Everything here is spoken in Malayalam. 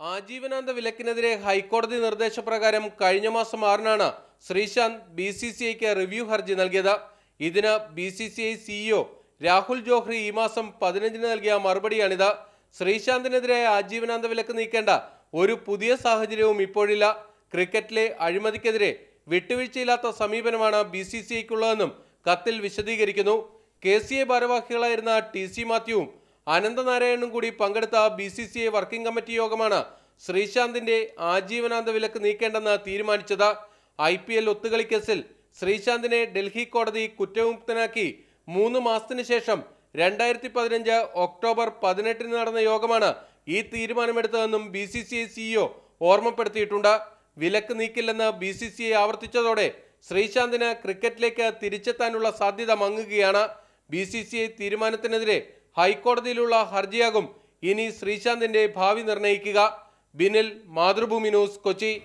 ആജീവനാന്ത വിലക്കിനെതിരെ ഹൈക്കോടതി നിർദ്ദേശപ്രകാരം കഴിഞ്ഞ മാസം ആറിനാണ് ശ്രീശാന്ത് ബി സി സി ഐക്ക് റിവ്യൂ ഹർജി നൽകിയത്. ഇതിന് B C C I CEO Rahul Johri ഈ മാസം പതിനഞ്ചിന് നൽകിയ മറുപടിയാണിത്. ശ്രീശാന്തിനെതിരെ ആജീവനാന്ത വിലക്ക് നീക്കേണ്ട ഒരു പുതിയ സാഹചര്യവും ഇപ്പോഴില്ല. ക്രിക്കറ്റിലെ അഴിമതിക്കെതിരെ വിട്ടുവീഴ്ചയില്ലാത്ത സമീപനമാണ് ബി സി സി ഐക്കുള്ളതെന്നും കത്തിൽ വിശദീകരിക്കുന്നു. കെ സി എ ഭാരവാഹികളായിരുന്ന ടി സി മാത്യുവും അനന്തനാരായണനും കൂടി പങ്കെടുത്ത B C C I working committee യോഗമാണ് ശ്രീശാന്തിന്റെ ആജീവനാന്ത വിലക്ക് നീക്കേണ്ടെന്ന് തീരുമാനിച്ചത് ഐ പി എൽ ഒത്തുകളി കേസിൽ ശ്രീശാന്തിനെ ഡൽഹി കോടതി കുറ്റവിമുക്തനാക്കി മൂന്ന് മാസത്തിനു ശേഷം രണ്ടായിരത്തി പതിനഞ്ച് ഒക്ടോബർ പതിനെട്ടിന് നടന്ന യോഗമാണ് ഈ തീരുമാനമെടുത്തതെന്നും B C C I CEO ഓർമ്മപ്പെടുത്തിയിട്ടുണ്ട്. വിലക്ക് നീക്കില്ലെന്ന് ബി സി സി ഐ ആവർത്തിച്ചതോടെ ശ്രീശാന്തിന് ക്രിക്കറ്റിലേക്ക് തിരിച്ചെത്താനുള്ള സാധ്യത മങ്ങുകയാണ്. ബി സി സി ഐ തീരുമാനത്തിനെതിരെ ഹൈക്കോടതിയിലുള്ള ഹർജിയാകും. ഇനി ശ്രീശാന്തിന്റെ ഭാവി നിർണയിക്കുക ബിനിൽ മാതൃഭൂമി ന്യൂസ് കൊച്ചി.